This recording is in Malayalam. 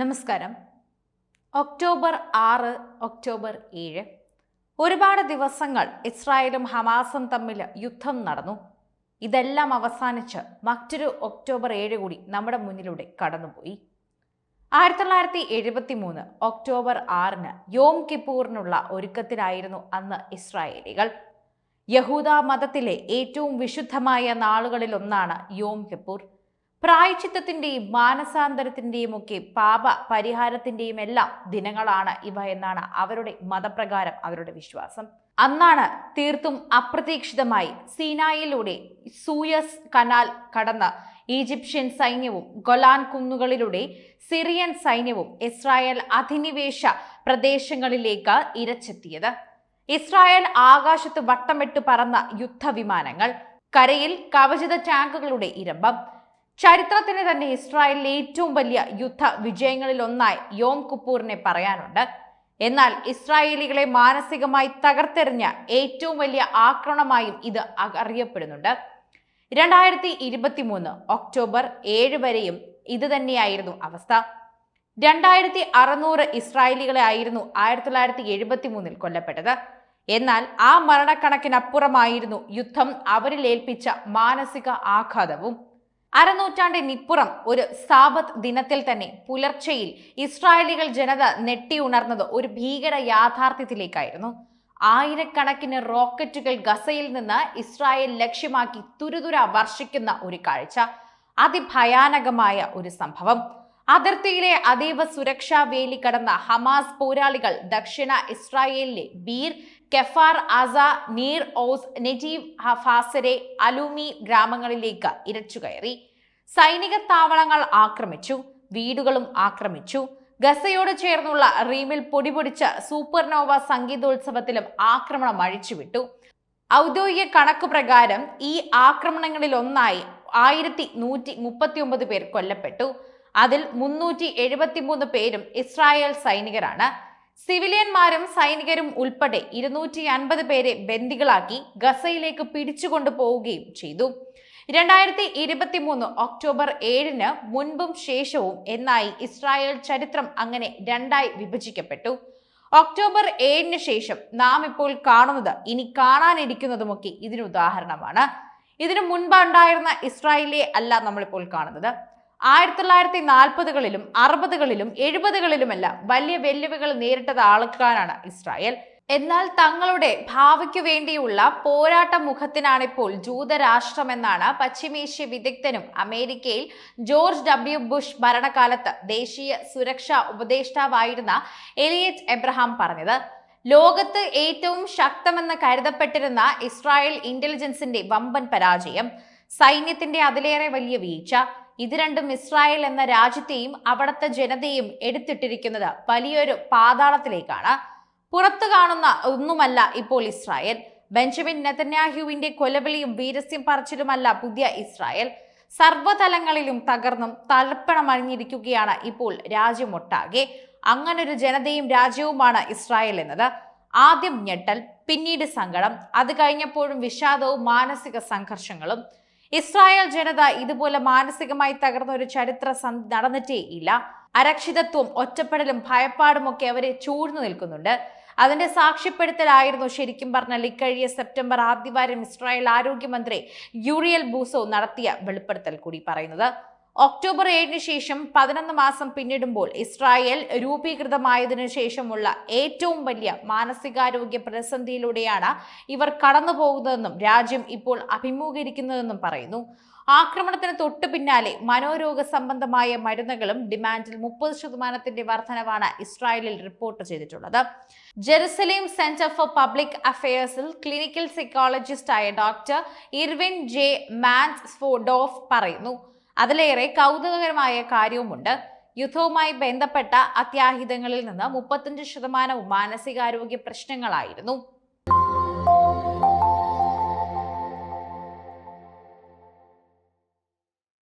നമസ്കാരം. ഒക്ടോബർ ആറ് ഒക്ടോബർ ഏഴ്. ഒരുപാട് ദിവസങ്ങൾ ഇസ്രായേലും ഹമാസും തമ്മിൽ യുദ്ധം നടന്നു. ഇതെല്ലാം അവസാനിച്ച് മറ്റൊരു ഒക്ടോബർ ഏഴ് കൂടി നമ്മുടെ മുന്നിലൂടെ കടന്നുപോയി. ആയിരത്തി തൊള്ളായിരത്തി എഴുപത്തി മൂന്ന് ഒക്ടോബർ ആറിന് യോം കിപ്പൂറിനുള്ള ഒരുക്കത്തിലായിരുന്നു അന്ന് ഇസ്രായേലികൾ. യഹൂദ മതത്തിലെ ഏറ്റവും വിശുദ്ധമായ നാളുകളിലൊന്നാണ് യോം കിപ്പൂർ. പ്രായച്ചിത്തത്തിന്റെയും മാനസാന്തരത്തിന്റെയും ഒക്കെ പാപ പരിഹാരത്തിന്റെയും എല്ലാം ദിനങ്ങളാണ് ഇവ എന്നാണ് അവരുടെ മതപ്രകാരം അവരുടെ വിശ്വാസം. അന്നാണ് തീർത്തും അപ്രതീക്ഷിതമായി സീനായിലൂടെ സൂയസ് കനാൽ കടന്ന് ഈജിപ്ഷ്യൻ സൈന്യവും ഗൊലാൻ കുന്നുകളിലൂടെ സിറിയൻ സൈന്യവും ഇസ്രായേൽ അധിനിവേശ പ്രദേശങ്ങളിലേക്ക് ഇരച്ചെത്തിയത്. ഇസ്രായേൽ ആകാശത്ത് വട്ടമിട്ട് പറന്ന യുദ്ധവിമാനങ്ങൾ കരയിൽ കവചിത ടാങ്കുകളുടെ ഇരമ്പം ചരിത്രത്തിന് തന്നെ ഇസ്രായേലിലെ ഏറ്റവും വലിയ യുദ്ധ വിജയങ്ങളിൽ ഒന്നായി യോം കുപ്പൂറിനെ പറയാനുണ്ട്. എന്നാൽ ഇസ്രായേലികളെ മാനസികമായി തകർത്തെറിഞ്ഞ ഏറ്റവും വലിയ ആക്രമണമായും ഇത് അറിയപ്പെടുന്നുണ്ട്. രണ്ടായിരത്തി ഇരുപത്തി മൂന്ന് ഒക്ടോബർ ഏഴ് വരെയും ഇത് തന്നെയായിരുന്നു അവസ്ഥ. രണ്ടായിരത്തി അറുന്നൂറ് ഇസ്രായേലികളെ ആയിരുന്നു ആയിരത്തി തൊള്ളായിരത്തി എഴുപത്തി മൂന്നിൽ കൊല്ലപ്പെട്ടത്. എന്നാൽ ആ മരണക്കണക്കിനപ്പുറമായിരുന്നു യുദ്ധം അവരിൽ ഏൽപ്പിച്ച മാനസിക ആഘാതവും. അരനൂറ്റാണ്ടിനിപ്പുറം ഒരു സാബത്ത് ദിനത്തിൽ തന്നെ പുലർച്ചയിൽ ഇസ്രായേലികൾ ജനത നെട്ടിയുണർന്നത് ഒരു ഭീകര യാഥാർത്ഥ്യത്തിലേക്കായിരുന്നു. ആയിരക്കണക്കിന് റോക്കറ്റുകൾ ഗസയിൽ നിന്ന് ഇസ്രായേൽ ലക്ഷ്യമാക്കി തുരുതുര വർഷിക്കുന്ന ഒരു കാഴ്ച. അതിഭയാനകമായ ഒരു സംഭവം. അതിർത്തിയിലെ അതീവ സുരക്ഷാ വേലി കടന്ന ഹമാസ് പോരാളികൾ ദക്ഷിണ ഇസ്രായേലിലെ ബീർ കെഫാർ അസ നീർ ഓസ് നെജീവ് ഹഫാസരെ അലൂമി ഗ്രാമങ്ങളിലേക്ക് ഇരച്ചുകയറി സൈനിക താവളങ്ങൾ ആക്രമിച്ചു വീടുകളും ആക്രമിച്ചു. ഗസയോട് ചേർന്നുള്ള റീമിൽ പൊടിപൊടിച്ച സൂപ്പർനോവ സംഗീതോത്സവത്തിലും ആക്രമണം അഴിച്ചുവിട്ടു. ഔദ്യോഗിക കണക്കു പ്രകാരം ഈ ആക്രമണങ്ങളിൽ ഒന്നായി ആയിരത്തി നൂറ്റി മുപ്പത്തി ഒമ്പത് പേർ കൊല്ലപ്പെട്ടു. അതിൽ മുന്നൂറ്റി എഴുപത്തിമൂന്ന് പേരും ഇസ്രായേൽ സൈനികരാണ്. സിവിലിയന്മാരും സൈനികരും ഉൾപ്പെടെ ഇരുന്നൂറ്റി അൻപത് പേരെ ബന്ദികളാക്കി ഗസയിലേക്ക് പിടിച്ചുകൊണ്ടു പോവുകയും ചെയ്തു. രണ്ടായിരത്തി ഇരുപത്തി മൂന്ന് ഒക്ടോബർ ഏഴിന് മുൻപും ശേഷവും എന്നായി ഇസ്രായേൽ ചരിത്രം അങ്ങനെ രണ്ടായി വിഭജിക്കപ്പെട്ടു. ഒക്ടോബർ ഏഴിന് ശേഷം നാം ഇപ്പോൾ കാണുന്നത് ഇനി കാണാനിരിക്കുന്നതുമൊക്കെ ഇതിന് ഉദാഹരണമാണ്. ഇതിനു മുൻപ് ഉണ്ടായിരുന്ന ഇസ്രായേലിലെ അല്ല നമ്മളിപ്പോൾ കാണുന്നത്. ആയിരത്തി തൊള്ളായിരത്തി നാൽപ്പതുകളിലും അറുപതുകളിലും എഴുപതുകളിലുമെല്ലാം വലിയ വെല്ലുവികൾ നേരിട്ടത് ആൾക്കാരാണ് ഇസ്രായേൽ. എന്നാൽ തങ്ങളുടെ ഭാവിക്കു വേണ്ടിയുള്ള പോരാട്ട മുഖത്തിനാണിപ്പോൾ ജൂതരാഷ്ട്രമെന്നാണ് പശ്ചിമേഷ്യ വിദഗ്ധനും അമേരിക്കയിൽ ജോർജ് ഡബ്ല്യു ബുഷ് ഭരണകാലത്ത് ദേശീയ സുരക്ഷാ ഉപദേഷ്ടാവായിരുന്ന എലിയറ്റ് എബ്രഹാം പറഞ്ഞത്. ലോകത്ത് ഏറ്റവും ശക്തമെന്ന് കരുതപ്പെട്ടിരുന്ന ഇസ്രായേൽ ഇന്റലിജൻസിന്റെ വമ്പൻ പരാജയം സൈന്യത്തിന്റെ അതിലേറെ വലിയ വീഴ്ച ഇത് രണ്ടും ഇസ്രായേൽ എന്ന രാജ്യത്തെയും അവിടുത്തെ ജനതയും എടുത്തിട്ടിരിക്കുന്നത് വലിയൊരു പാതാളത്തിലേക്കാണ്. പുറത്തു കാണുന്ന ഒന്നുമല്ല ഇപ്പോൾ ഇസ്രായേൽ. ബെഞ്ചമിൻ നെതന്യാഹുവിന്റെ കൊലവിളിയും വീരസ്യം പറച്ചിലുമല്ല പുതിയ ഇസ്രായേൽ. സർവതലങ്ങളിലും തകർന്നും തലപ്പണമറിഞ്ഞിരിക്കുകയാണ് ഇപ്പോൾ രാജ്യമൊട്ടാകെ. അങ്ങനൊരു ജനതയും രാജ്യവുമാണ് ഇസ്രായേൽ എന്നത്. ആദ്യം ഞെട്ടൽ പിന്നീട് സങ്കടം. അത് കഴിഞ്ഞപ്പോഴും വിഷാദവും മാനസിക സംഘർഷങ്ങളും. ഇസ്രായേൽ ജനത ഇതുപോലെ മാനസികമായി തകർന്ന ഒരു ചരിത്ര നടന്നിട്ടേ ഇല്ല. അരക്ഷിതത്വം ഒറ്റപ്പെടലും ഭയപ്പാടും ഒക്കെ അവരെ ചൂഴ്ന്നു നിൽക്കുന്നുണ്ട്. അതിന്റെ സാക്ഷ്യപ്പെടുത്തലായിരുന്നു ശരിക്കും പറഞ്ഞാൽ ഇക്കഴിയ സെപ്റ്റംബർ ആദ്യവാരം ഇസ്രായേൽ ആരോഗ്യമന്ത്രി യൂറിയൽ ബൂസോ നടത്തിയ വെളിപ്പെടുത്തൽ കൂടി പറയുന്നത്. ഒക്ടോബർ ഏഴിന് ശേഷം പതിനൊന്ന് മാസം പിന്നിടുമ്പോൾ ഇസ്രായേൽ രൂപീകൃതമായതിനു ശേഷമുള്ള ഏറ്റവും വലിയ മാനസികാരോഗ്യ പ്രതിസന്ധിയിലൂടെയാണ് ഇവർ കടന്നു പോകുന്നതെന്നും രാജ്യം ഇപ്പോൾ അഭിമുഖീകരിക്കുന്നതെന്നും പറയുന്നു. ആക്രമണത്തിന് തൊട്ടു പിന്നാലെ മനോരോഗ സംബന്ധമായ മരുന്നുകളും ഡിമാൻഡിൽ മുപ്പത് ശതമാനത്തിന്റെ വർധനവാണ് ഇസ്രായേലിൽ റിപ്പോർട്ട് ചെയ്തിട്ടുള്ളത്. ജെറുസലേം സെന്റർ ഫോർ പബ്ലിക് അഫയേഴ്സിൽ ക്ലിനിക്കൽ സൈക്കോളജിസ്റ്റായ ഡോക്ടർ ഇർവിൻ ജെ മാൻസ്ഫോഡോഫ് പറയുന്നു. അതിലേറെ കൗതുകകരമായ കാര്യവുമുണ്ട്. യുദ്ധവുമായി ബന്ധപ്പെട്ട അത്യാഹിതങ്ങളിൽ നിന്ന് മുപ്പത്തഞ്ച് ശതമാനവും മാനസികാരോഗ്യ പ്രശ്നങ്ങളായിരുന്നു.